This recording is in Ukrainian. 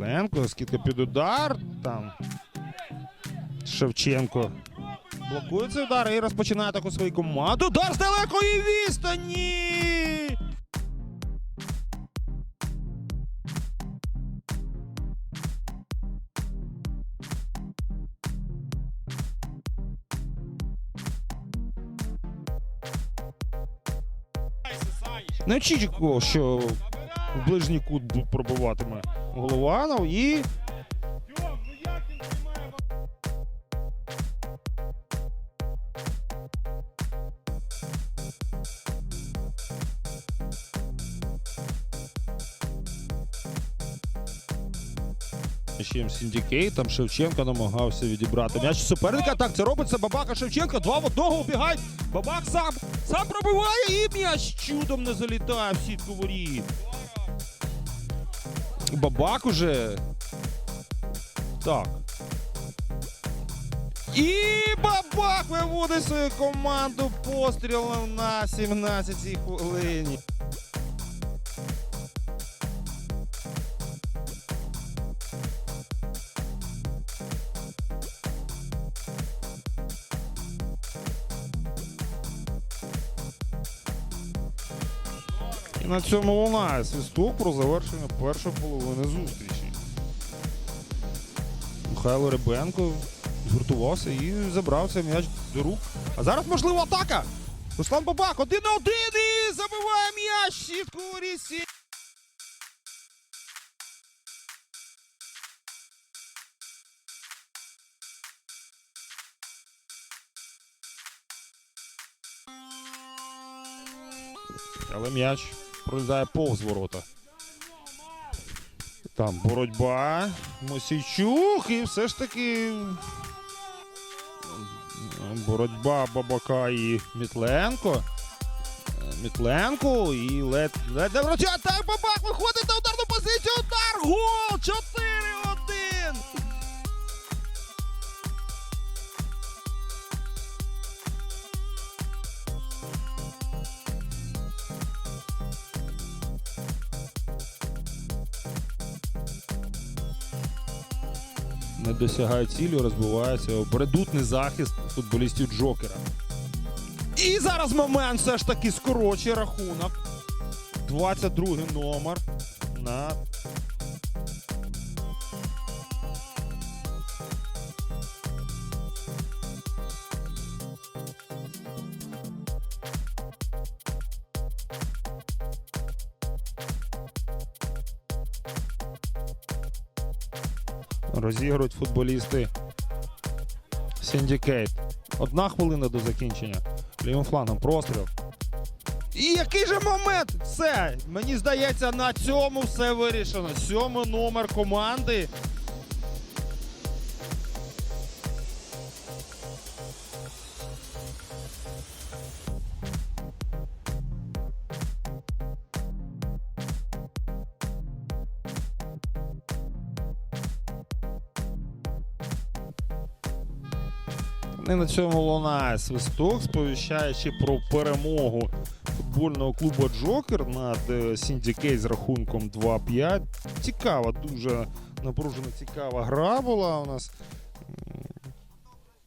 Мітленко, скидка під удар. Там Шевченко блокує цей удар і розпочинає таку свою команду. Удар з далекої відстані! Не очікував, що в ближній кут пробиватиме Голованов і. Ще Сіндікей, там Шевченко намагався відібрати м'яч суперника. Так, це робиться Бабака Шевченко. Два в одного убігають. Бабак сам сам пробиває і м'яч чудом не залітає в сітку воріт. Бабак уже. Так. І Бабак виводить свою команду пострілом на 17-й хвилині. І на цьому лунає свисток про завершення першої половини зустрічі. Михайло Ребенко згуртувався і забрав цей м'яч до рук. А зараз можливо атака. Руслан Бабак один на один і забиває м'яч сітку рісі. Але м'яч пролітає повз ворота. Там боротьба. Мосійчук і все ж таки. Боротьба Бабака і Мітленко. Мітленко і лед. лед а так Бабак виходить на ударну позицію. Удар! Гол! Не досягають цілі, розбиваються. Бредутний захист футболістів Джокера. І зараз момент все ж таки скорочує рахунок. 22 номер на розігрують футболісти Сіндікейт. Одна хвилина до закінчення. Лівим флангом простріл. І який же момент? Все, мені здається, на цьому все вирішено. Сьомий номер команди. І на цьому лунає свисток, сповіщаючи про перемогу футбольного клубу Джокер над Сіндікей з рахунком 2-5. Цікава, дуже напружена, цікава гра була у нас.